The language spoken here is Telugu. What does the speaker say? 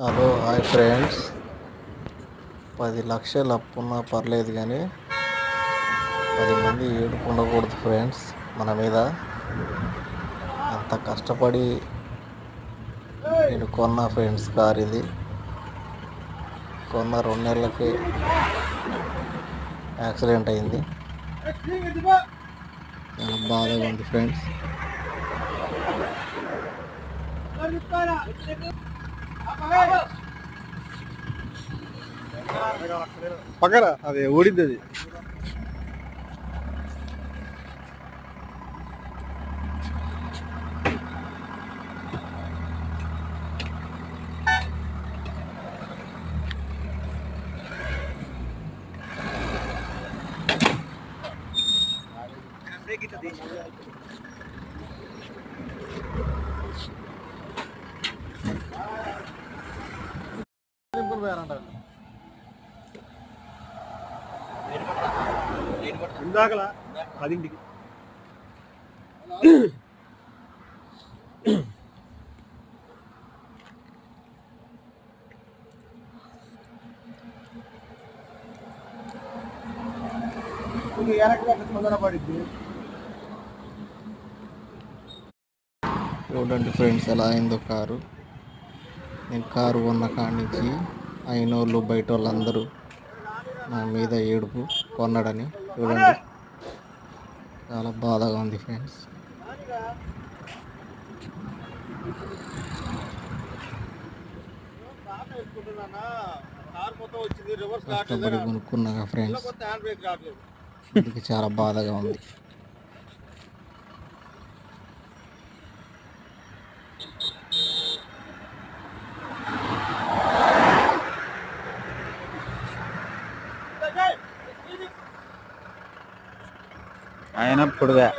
Hello hi friends. పది లక్షలు అప్పున్నా పర్లేదు కానీ పది మంది ఏడుపు ఉండకూడదు ఫ్రెండ్స్ మన మీద. అంత కష్టపడి నేను కొన్న ఫ్రెండ్స్ కార్ ఇది. కొన్న రెండు నెలలకి యాక్సిడెంట్ అయింది. చాలా బాధగా ఉంది ఫ్రెండ్స్. ಪಕ್ಕರ ಅದೇ ಓಡಿದ್ದದೆ വേറെ ഉണ്ടാവില്ല ఇందాకల పదింటికి. చూడండి ఫ్రెండ్స్ ఎలా అయిందో కారు. నేను కారు కొన్న కానించి అయిన వాళ్ళు బయట వాళ్ళందరూ నా మీద ఏడుపు కొన్నాడని చూడండి. చాలా బాధగా ఉంది ఫ్రెండ్స్. కష్టపడి కొనుక్కున్నాగా ఫ్రెండ్స్. అందుకే చాలా బాధగా ఉంది. நான் என்ன போடுவேன்?